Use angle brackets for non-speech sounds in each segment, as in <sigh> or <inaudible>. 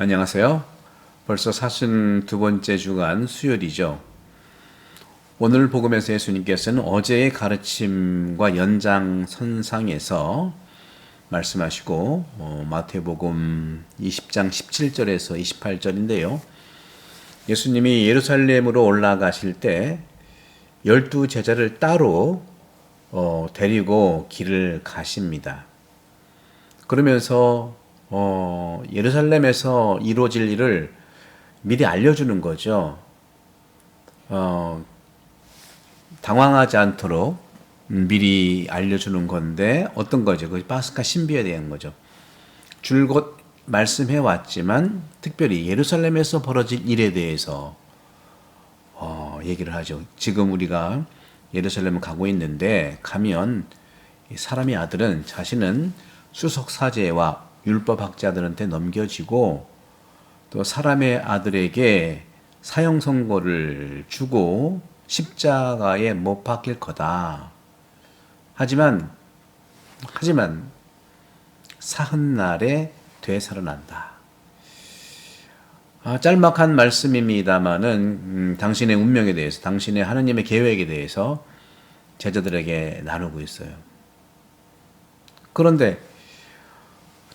안녕하세요. 벌써 42번째 주간 수요일이죠. 오늘 복음에서 예수님께서는 어제의 가르침과 연장선상에서 말씀하시고 어, 마태복음 20장 17절에서 28절인데요. 예수님이 예루살렘으로 올라가실 때 열두 제자를 따로 어, 데리고 길을 가십니다. 그러면서 어, 예루살렘에서 이루어질 일을 미리 알려주는 거죠. 어, 당황하지 않도록 미리 알려주는 건데 어떤 거죠? 그 파스카 신비에 대한 거죠. 줄곧 말씀해 왔지만 특별히 예루살렘에서 벌어질 일에 대해서 어, 얘기를 하죠. 지금 우리가 예루살렘을 가고 있는데 가면 사람의 아들은 자신은 수석 사제와 율법 학자들한테 넘겨지고 또 사람의 아들에게 사형 선고를 주고 십자가에 못 박힐 거다. 하지만 하지만 사흔 날에 되살아난다. 아, 짤막한 말씀입니다만은 음, 당신의 운명에 대해서, 당신의 하느님의 계획에 대해서 제자들에게 나누고 있어요. 그런데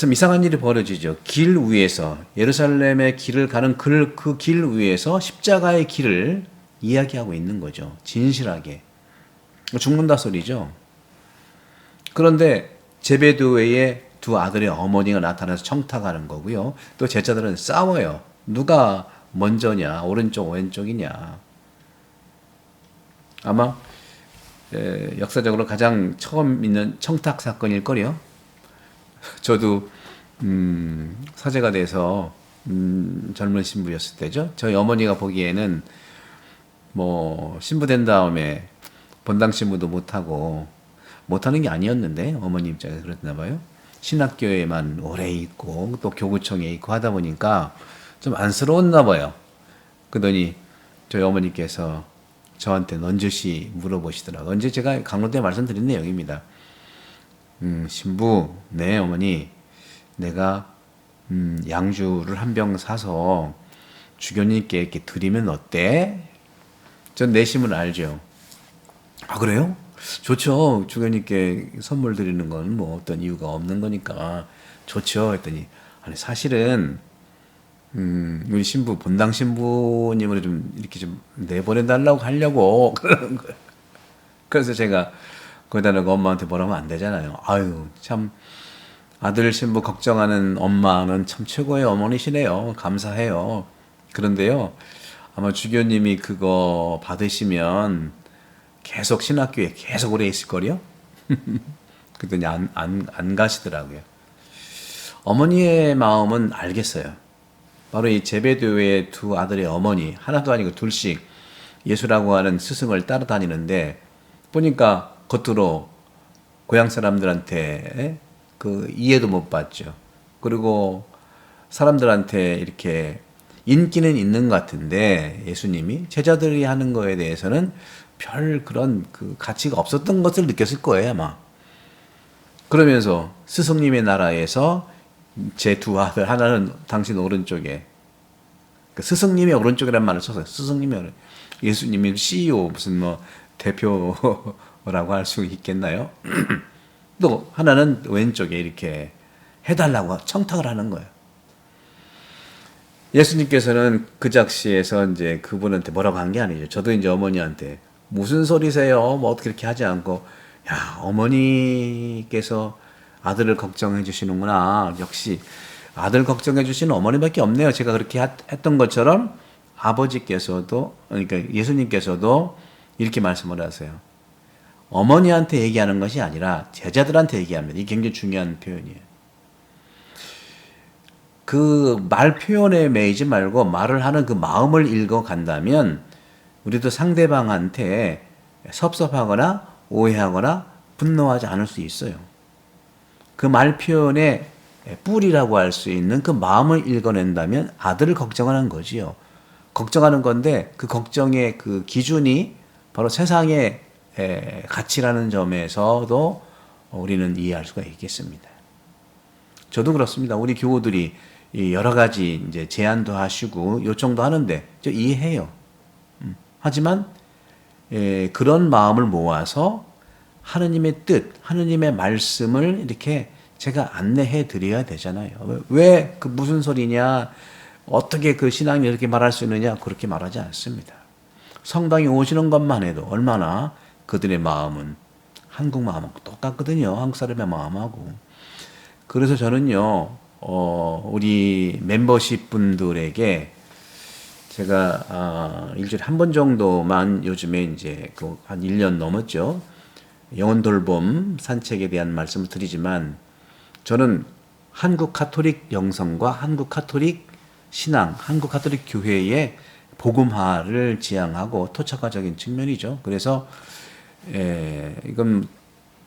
참 이상한 일이 벌어지죠. 길 위에서 예루살렘의 길을 가는 그길 위에서 십자가의 길을 이야기하고 있는 거죠. 진실하게 죽는다 소리죠. 그런데 제베드웨의 두 아들의 어머니가 나타나서 청탁하는 거고요. 또 제자들은 싸워요. 누가 먼저냐, 오른쪽, 왼쪽이냐. 아마 역사적으로 가장 처음 있는 청탁 사건일 거요. <laughs> 저도 음, 사제가 돼서 음, 젊은 신부였을 때죠. 저희 어머니가 보기에는 뭐 신부 된 다음에 본당 신부도 못 하고 못 하는 게 아니었는데 어머니 입장에서 그랬나 봐요. 신학교에만 오래 있고 또 교구청에 있고 하다 보니까 좀 안쓰러웠나 봐요. 그러더니 저희 어머니께서 저한테 넌저시 물어보시더라고요. 언제 제가 때 말씀드린 내용입니다. 음, 신부, 네, 어머니, 내가, 음, 양주를 한 병 사서 주교님께 이렇게 드리면 어때? 전 내심을 알죠. 아, 그래요? 좋죠. 주교님께 선물 드리는 건 뭐 어떤 이유가 없는 거니까 좋죠. 했더니, 아니, 사실은, 음, 우리 신부, 본당 신부님을 좀 이렇게 좀 내보내달라고 하려고 <laughs> 그러는 거예요. 그래서 제가 거기다 가 엄마한테 뭐라면 안 되잖아요. 아유, 참, 아들 신부 걱정하는 엄마는 참 최고의 어머니시네요. 감사해요. 그런데요, 아마 주교님이 그거 받으시면 계속 신학교에 계속 오래 있을 거요. <laughs> 그랬더니 안, 안, 안 가시더라고요. 어머니의 마음은 알겠어요. 바로 이 제베드의 두 아들의 어머니, 하나도 아니고 둘씩 예수라고 하는 스승을 따라다니는데, 보니까 겉으로 고향 사람들한테 그 이해도 못 받죠. 그리고 사람들한테 이렇게 인기는 있는 것 같은데 예수님이 제자들이 하는 거에 대해서는 별 그런 그 가치가 없었던 것을 느꼈을 거예요 아마. 그러면서 스승님의 나라에서 제 두 아들 하나는 당신 오른쪽에 그 스승님의 오른쪽이란 말을 써서 스승님의 예수님이 CEO 무슨 뭐 대표 <laughs> 라고 할 수 있겠나요? <clears throat> 또 하나는 왼쪽에 이렇게 해달라고 청탁을 하는 거예요. 예수님께서는 그 작시에서 이제 그분한테 뭐라고 한 게 아니죠. 저도 이제 어머니한테 무슨 소리세요? 뭐 어떻게 이렇게 하지 않고 야 어머니께서 아들을 걱정해 주시는구나. 역시 아들 걱정해 주시는 어머니밖에 없네요. 제가 그렇게 했던 것처럼 아버지께서도 그러니까 예수님께서도 이렇게 말씀을 하세요. 어머니한테 얘기하는 것이 아니라 제자들한테 얘기합니다. 이게 굉장히 중요한 표현이에요. 그 말 표현에 매이지 말고 말을 하는 그 마음을 읽어 간다면 우리도 상대방한테 섭섭하거나 오해하거나 분노하지 않을 수 있어요. 그 말 표현의 뿌리라고 할 수 있는 그 마음을 읽어낸다면 아들을 걱정하는 거지요. 걱정하는 건데 그 걱정의 그 기준이 바로 세상의 가치라는 점에서도 우리는 이해할 수가 있겠습니다. 저도 그렇습니다. 우리 교우들이 이 여러 가지 이제 제안도 하시고 요청도 하는데 저 이해해요. 음. 하지만 예, 그런 마음을 모아서 하느님의 뜻, 하느님의 말씀을 이렇게 제가 안내해 드려야 되잖아요. 왜 그 무슨 소리냐? 어떻게 그 신앙이 이렇게 말할 수 있느냐? 그렇게 말하지 않습니다. 성당에 오시는 것만 해도 얼마나 그들의 마음은 한국 마음하고 똑같거든요. 한국 사람의 마음하고. 그래서 저는요, 어, 우리 멤버십 분들에게 제가 아, 일주일에 한 번 정도만 요즘에 이제 그 한 1년 넘었죠. 영혼 돌봄 산책에 대한 말씀을 드리지만 저는 한국 카톨릭 영성과 한국 카톨릭 신앙, 한국 카톨릭 교회의 복음화를 지향하고 토착화적인 측면이죠. 그래서 에, 이건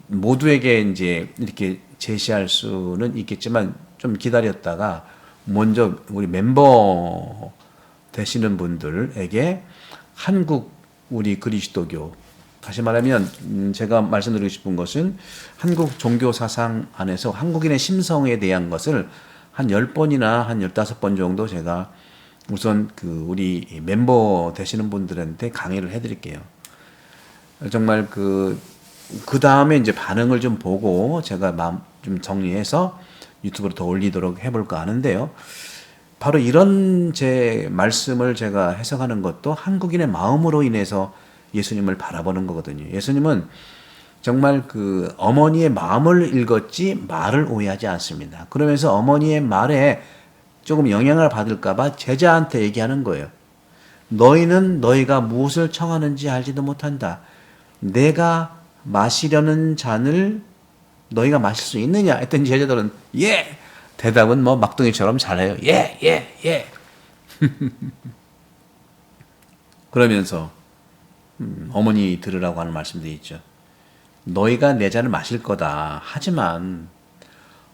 모두에게 이제 이렇게 제시할 수는 있겠지만 좀 기다렸다가 먼저 우리 멤버 되시는 분들에게 한국 우리 그리스도교 다시 말하면 음, 제가 말씀드리고 싶은 것은 한국 종교 사상 안에서 한국인의 심성에 대한 것을 한 10번이나 한 15번 정도 제가 우선 그 우리 멤버 되시는 분들한테 강의를 해 드릴게요. 정말 그, 그 다음에 이제 반응을 좀 보고 제가 마음 좀 정리해서 유튜브로 더 올리도록 해볼까 하는데요. 바로 이런 제 말씀을 제가 해석하는 것도 한국인의 마음으로 인해서 예수님을 바라보는 거거든요. 예수님은 정말 그 어머니의 마음을 읽었지 말을 오해하지 않습니다. 그러면서 어머니의 말에 조금 영향을 받을까봐 제자한테 얘기하는 거예요. 너희는 너희가 무엇을 청하는지 알지도 못한다. 내가 마시려는 잔을 너희가 마실 수 있느냐? 했더니 제자들은 예! 대답은 뭐 막둥이처럼 잘해요. 예, 예, 예. <laughs> 그러면서 음, 어머니 들으라고 하는 말씀도 있죠. 너희가 내 잔을 마실 거다. 하지만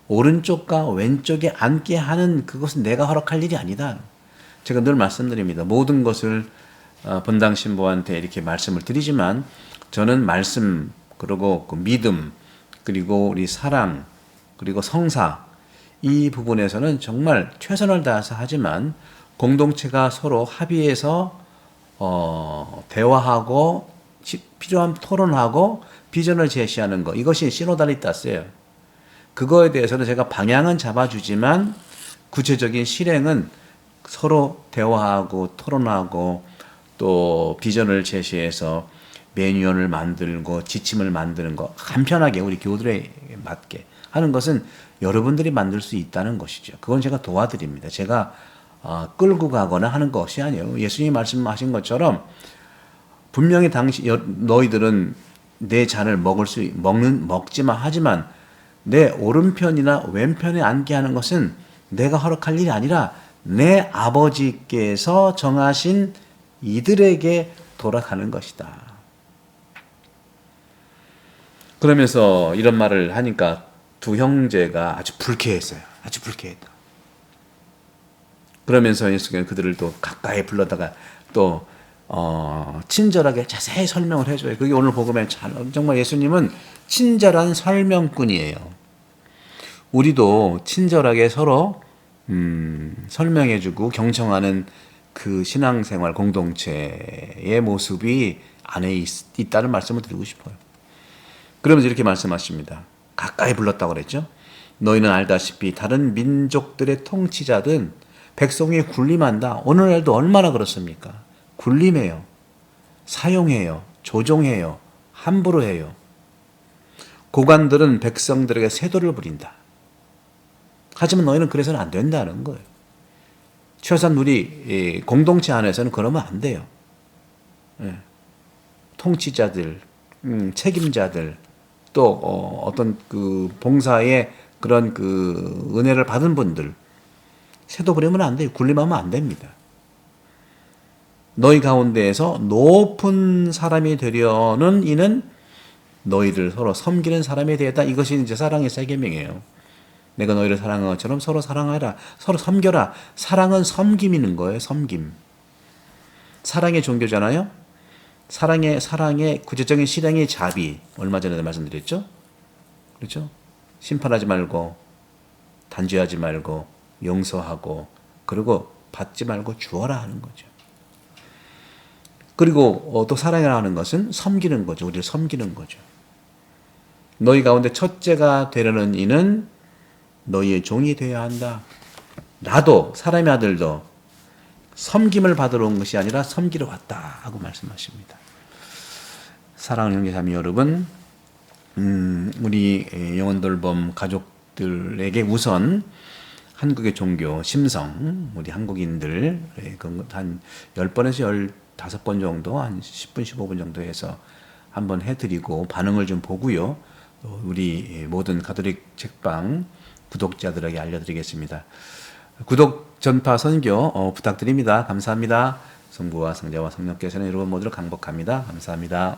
오른쪽과 왼쪽에 앉게 하는 그것은 내가 허락할 일이 아니다. 제가 늘 말씀드립니다. 모든 것을 어, 본당 신부한테 이렇게 말씀을 드리지만 저는 말씀 그리고 그 믿음 그리고 우리 사랑 그리고 성사 이 부분에서는 정말 최선을 다해서 하지만 공동체가 서로 합의해서 어, 대화하고 필요한 토론하고 비전을 제시하는 것 이것이 시노달리타스예요. 그거에 대해서는 제가 방향은 잡아주지만 구체적인 실행은 서로 대화하고 토론하고 또 비전을 제시해서 매뉴얼을 만들고 지침을 만드는 거 간편하게 우리 교들에 맞게 하는 것은 여러분들이 만들 수 있다는 것이죠. 그건 제가 도와드립니다. 제가 어, 끌고 가거나 하는 것이 아니에요. 예수님이 말씀하신 것처럼 분명히 당시 너희들은 내 잔을 먹을 수 먹는 먹지만 하지만 내 오른편이나 왼편에 앉게 하는 것은 내가 허락할 일이 아니라 내 아버지께서 정하신 이들에게 돌아가는 것이다. 그러면서 이런 말을 하니까 두 형제가 아주 불쾌했어요. 아주 불쾌했다. 그러면서 예수께서 그들을 또 가까이 불러다가 또 어, 친절하게 자세히 설명을 해줘요. 그게 오늘 복음에 정말 예수님은 친절한 설명꾼이에요. 우리도 친절하게 서로 음, 설명해주고 경청하는 그 신앙생활 공동체의 모습이 안에 있, 있다는 말씀을 드리고 싶어요. 그러면서 이렇게 말씀하십니다. 가까이 불렀다고 그랬죠. 너희는 알다시피 다른 민족들의 통치자든 백성이 군림한다. 오늘날도 얼마나 그렇습니까? 군림해요. 사용해요. 조종해요. 함부로 해요. 고관들은 백성들에게 세도를 부린다. 하지만 너희는 그래서는 안 된다는 거예요. 최소한 우리 공동체 안에서는 그러면 안 돼요. 예. 통치자들, 음, 책임자들, 또 어, 떤 그 봉사의 그런 그 은혜를 받은 분들 세도 부리면 안 돼요. 군림하면 안 됩니다. 너희 가운데에서 높은 사람이 되려는 이는 너희를 서로 섬기는 사람이 되었다. 이것이 이제 사랑의 세계명이에요. 내가 너희를 사랑한 것처럼 서로 사랑하라. 서로 섬겨라. 사랑은 섬김이는 거예요. 섬김. 사랑의 종교잖아요. 사랑의 사랑의 구체적인 실행의 자비 얼마 전에 말씀드렸죠. 그렇죠? 심판하지 말고 단죄하지 말고 용서하고 그리고 받지 말고 주어라 하는 거죠. 그리고 어, 또 사랑이라 하는 것은 섬기는 거죠. 우리를 섬기는 거죠. 너희 가운데 첫째가 되려는 이는 너희의 종이 되어야 한다. 나도 사람의 아들도 섬김을 받으러 온 것이 아니라 섬기러 왔다 하고 말씀하십니다. 사랑하는 형제자매 여러분, 음, 우리 영혼돌봄 가족들에게 우선 한국의 종교 심성 우리 한국인들 그한 10번에서 15번 정도 한 10분 15분 정도 해서 한번 해드리고 반응을 좀 보고요. 또 우리 모든 가톨릭 책방 구독자들에게 알려드리겠습니다. 구독 전파 선교 어, 부탁드립니다. 감사합니다. 성부와 성자와 성령께서는 여러분 모두를 강복합니다. 감사합니다.